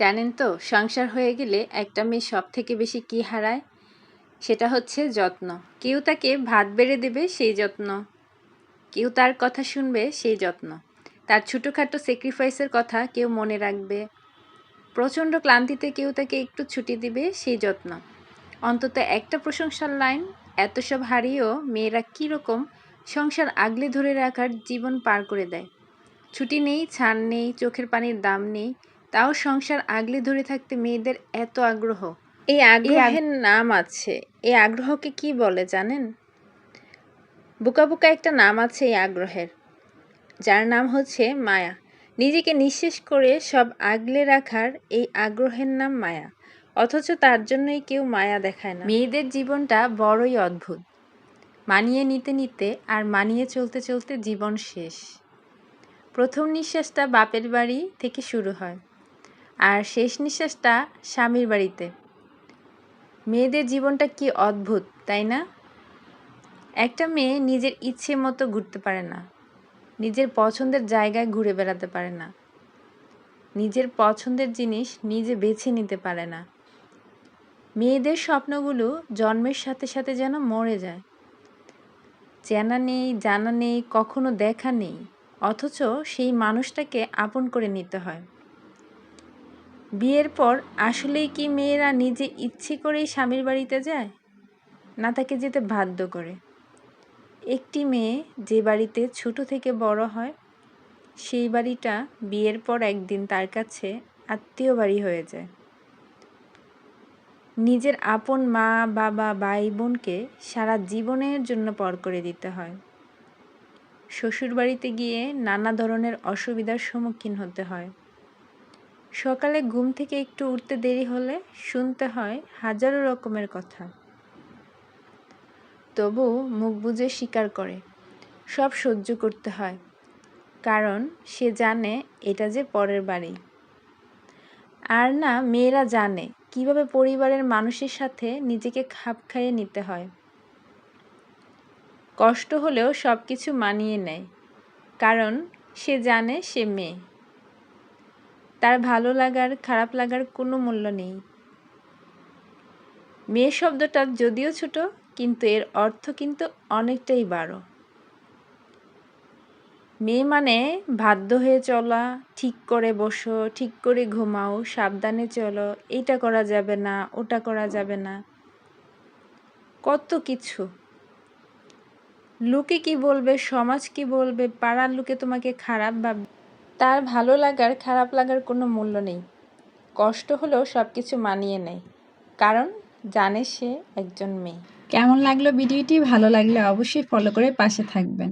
জানেন তো, সংসার হয়ে গেলে একটা মেয়ে সব থেকে বেশি কি হারায়? সেটা হচ্ছে যত্ন। কেউ তাকে ভাত বেড়ে দেবে, সেই যত্ন। কেউ তার কথা শুনবে, সেই যত্ন। তার ছোটোখাটো স্যাক্রিফাইসের কথা কেউ মনে রাখবে। প্রচণ্ড ক্লান্তিতে কেউ তাকে একটু ছুটি দিবে, সেই যত্ন। অন্তত একটা প্রশংসার লাইন, এত সব হারিয়েও মেয়েরা কীরকম সংসার আগলে ধরে রাখার জীবন পার করে দেয়। ছুটি নেই, ছাড় নেই, চোখের পানির দাম নেই তাও সংসার আগলে ধরে থাকতে মেয়েদের এত আগ্রহ। এই আগ্রহের নাম আছে। এই আগ্রহকে কি বলে জানেন? বোকা বোকা একটা নাম আছে এই আগ্রহের। যার নাম হচ্ছে মায়া। নিজেকে নিঃশেষ করে সব আগলে রাখার এই আগ্রহের নাম মায়া। অথচ তার জন্যই কেউ মায়া দেখায় না। মেয়েদের জীবনটা বড়ই অদ্ভুত। মানিয়ে নিতে নিতে আর মানিয়ে চলতে চলতে জীবন শেষ। প্রথম নিঃশ্বাসটা বাপের বাড়ি থেকে শুরু হয়। আর শেষ নিঃশ্বাসটা স্বামীর বাড়িতে। মেয়েদের জীবনটা কি অদ্ভুত, তাই না? একটা মেয়ে নিজের ইচ্ছে মতো ঘুরতে পারে না, নিজের পছন্দের জায়গায় ঘুরে বেড়াতে পারে না, নিজের পছন্দের জিনিস নিজে বেছে নিতে পারে না। মেয়েদের স্বপ্নগুলো জন্মের সাথে সাথে যেন মরে যায়। চেনা নেই, জানা নেই, কখনো দেখা নেই, অথচ সেই মানুষটাকে আপন করে নিতে হয়। বিয়ের পর আসলেই কি মেয়েরা নিজে ইচ্ছে করেই স্বামীর বাড়িতে যায়? না তাকে যেতে বাধ্য করে? একটি মেয়ে যে বাড়িতে ছোট থেকে বড় হয়, সেই বাড়িটা বিয়ের পর একদিন তার কাছে আত্মীয় বাড়ি হয়ে যায়। নিজের আপন মা, বাবা, ভাই, বোনকে সারা জীবনের জন্য পর করে দিতে হয়। শ্বশুর বাড়িতে গিয়ে নানা ধরনের অসুবিধার সম্মুখীন হতে হয়। সকালে ঘুম থেকে একটু উঠতে দেরি হলে শুনতে হয় হাজারো রকমের কথা। তবু মুখ বুঝে স্বীকার করে, সব সহ্য করতে হয়, কারণ সে জানে এটা যে পরের বাড়ি। আর না, মেয়েরা জানে কীভাবে পরিবারের মানুষের সাথে নিজেকে খাপ খাইয়ে নিতে হয়। কষ্ট হলেও সব কিছু মানিয়ে নেয়, কারণ সে জানে সে মেয়ে। তার ভালো লাগার, খারাপ লাগার কোনো মূল্য নেই। মেয়ে শব্দটা যদিও ছোট, কিন্তু এর অর্থ কিন্তু অনেকটাই বাড়ো মেয়ে মানে বাধ্য হয়ে চলা, ঠিক করে বসো, ঠিক করে ঘুমাও, সাবধানে চলো, এটা করা যাবে না, ওটা করা যাবে না। কত কিছু। লোকে কি বলবে, সমাজ কি বলবে, পাড়ার লোকে তোমাকে খারাপ ভাববে তার ভালো লাগার, খারাপ লাগার কোনো মূল্য নেই। কষ্ট হলেও সব কিছু মানিয়ে নেয়। কারণ জানে সে একজন মেয়ে। কেমন লাগল ভিডিওটি? ভালো লাগলে অবশ্যই ফলো করে পাশে থাকবেন।